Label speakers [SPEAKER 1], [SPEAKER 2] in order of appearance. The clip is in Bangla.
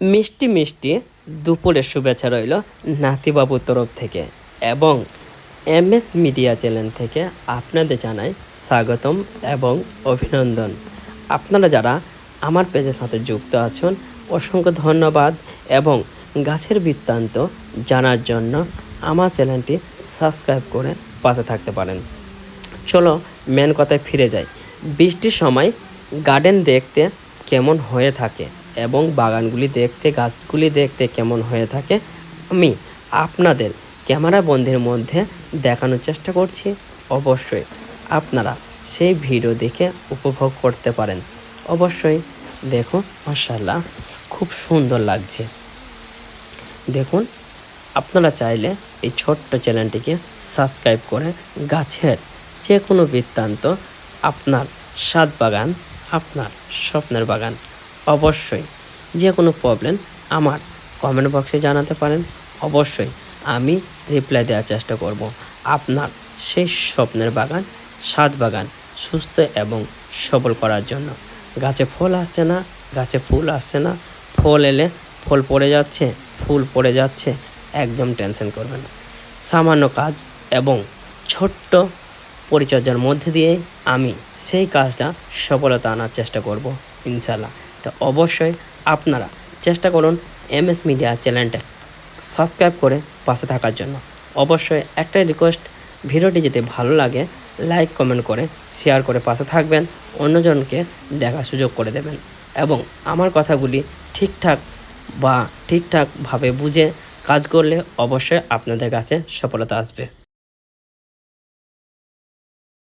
[SPEAKER 1] মিষ্টি মিষ্টি দুপুরের শুভেচ্ছা রইল নাতিবাবুর তরফ থেকে এবং এম এস মিডিয়া চ্যানেল থেকে আপনাদের জানাই স্বাগতম এবং অভিনন্দন। আপনারা যারা আমার পেজের সাথে যুক্ত আছেন, অসংখ্য ধন্যবাদ এবং গাছের বৃত্তান্ত জানার জন্য আমার চ্যানেলটি সাবস্ক্রাইব করে পাশে থাকতে পারেন। চলো মেন কথায় ফিরে যাই। বৃষ্টির সময় গার্ডেন দেখতে কেমন হয়ে থাকে এবং বাগানগুলি দেখতে, গাছগুলি দেখতে কেমন হয়ে থাকে, আমি আপনাদের ক্যামেরা বন্দির মধ্যে দেখানোর চেষ্টা করছি। অবশ্যই আপনারা সেই ভিডিও দেখে উপভোগ করতে পারেন। অবশ্যই দেখুন মার্শাল্লাহ খুব সুন্দর লাগছে। দেখুন, আপনারা চাইলে এই ছোট্ট চ্যানেলটিকে সাবস্ক্রাইব করে গাছের যে কোনো বৃত্তান্ত আপনার স্বাদ বাগান আপনার স্বপ্নের বাগান। অবশ্যই যে কোনো প্রবলেম আমার কমেন্ট বক্সে জানাতে পারেন। অবশ্যই আমি রিপ্লাই দেওয়ার চেষ্টা করব। আপনার সেই স্বপ্নের বাগান স্বাদ বাগান সুস্থ এবং সবল করার জন্য। গাছে ফল আসছে না, গাছে ফুল আসছে না। ফল এলে ফল পড়ে যাচ্ছে, ফুল পড়ে যাচ্ছে, একদম টেনশন করবেন সামান্য কাজ এবং ছোট্ট পরিচর্যার মধ্যে দিয়ে আমি সেই কাজটা সফলতা আনার চেষ্টা করব ইনশাল্লাহ তো অবশ্যই আপনারা চেষ্টা করুন এম এস মিডিয়া চ্যানেলটা সাবস্ক্রাইব করে পাশে থাকার জন্য। অবশ্যই একটাই রিকোয়েস্ট, ভিডিওটি যদি ভালো লাগে, লাইক, কমেন্ট করে, শেয়ার করে পাশে থাকবেন, অন্যজনকে দেখার সুযোগ করে দেবেন এবং আমার কথাগুলি ঠিকঠাক বা ঠিকঠাকভাবে বুঝে কাজ করলে অবশ্যই আপনাদের কাছে সফলতা আসবে।